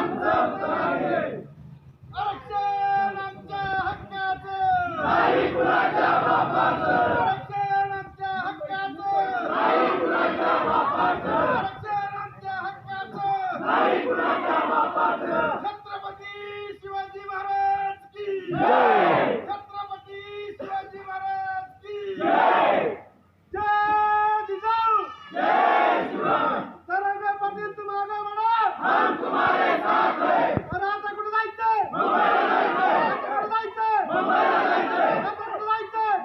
Ram, Ram, Ram.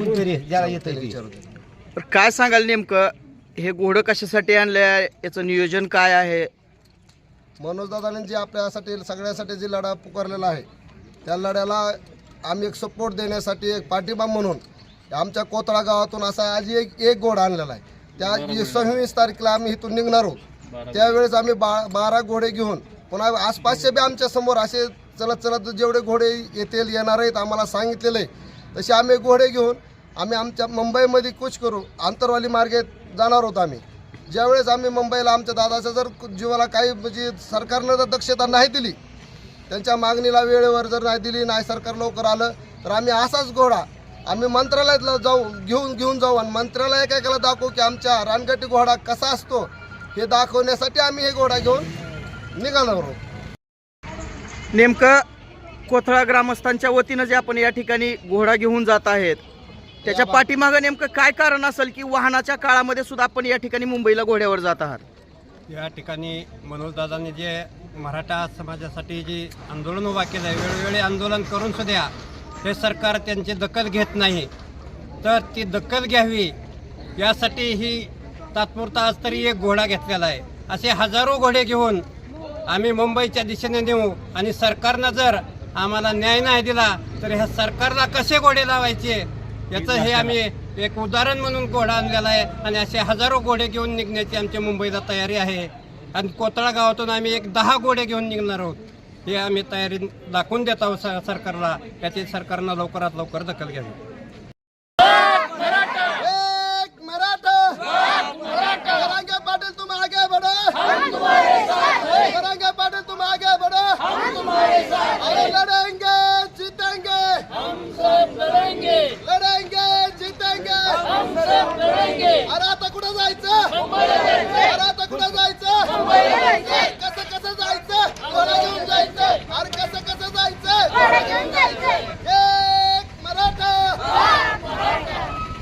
ज्याला येतं. तर काय सांगाल नेमकं? हे घोडं कशासाठी आणलंय? याचं नियोजन काय आहे? मनोज दादाने जे आपल्यासाठी सगळ्यासाठी जे लढा पुकारलेला आहे त्या लढ्याला आम्ही एक सपोर्ट देण्यासाठी एक पाठिंबा म्हणून आमच्या कोतळा गावातून असा आज एक एक गोड आणलेला आहे. त्या सव्वीस तारखेला आम्ही इथून निघणार आहोत. त्यावेळेस आम्ही बा बारा घोडे घेऊन पुन्हा आसपासचे बी आमच्यासमोर असे चलत चलत जेवढे घोडे येतील येणार आहेत आम्हाला सांगितलेले आहे. तसे आम्ही घोडे घेऊन आम्ही आमच्या मुंबईमध्ये कूच करू आंतरवाली मार्गे जाणार आहोत आम्ही. ज्यावेळेस आम्ही मुंबईला आमच्या दादाचं जर जीवाला काही म्हणजे सरकारनं जर दक्षता नाही दिली त्यांच्या मागणीला वेळेवर जर नाही दिली नाही सरकार लवकर आलं तर आम्ही असाच घोडा आम्ही मंत्रालयातला जाऊ घेऊन घेऊन जाऊ. आणि मंत्रालय काय केला दाखवू की आमच्या रानगटी घोडा कसा असतो हे दाखवण्यासाठी आम्ही हे घोडा घेऊन निघालो. आहोत नेमकं कोथळा ग्रामस्थांच्या वतीनं जे आपण या ठिकाणी घोडा घेऊन जात आहेत त्याच्या पाठीमागं नेमकं काय कारण असेल की वाहनाच्या काळामध्ये सुद्धा आपण या ठिकाणी मुंबईला घोड्यावर जात आहात? या ठिकाणी मनोजदादांनी जे मराठा समाजासाठी जे आंदोलन उभा केलं आहे वेळोवेळी आंदोलन करून सुद्धा हे सरकार त्यांची दखल घेत नाही. तर ती दखल घ्यावी यासाठी ही तात्पुरता आज तरी एक घोडा घेतलेला आहे. असे हजारो घोडे घेऊन आम्ही मुंबईच्या दिशेने नेऊ आणि सरकारनं जर आम्हाला न्याय नाही दिला तर ह्या सरकारला कसे घोडे लावायचे? याचं हे आम्ही एक उदाहरण म्हणून घोडा आणलेला आहे आणि असे हजारो घोडे घेऊन निघण्याची आमच्या मुंबईला तयारी आहे. आणि कोतळा गावातून आम्ही एक दहा घोडे घेऊन निघणार आहोत. हे आम्ही तयारी दाखवून देत आहोत सरकारला. याची सरकारनं लवकरात लवकर दखल घ्यावी.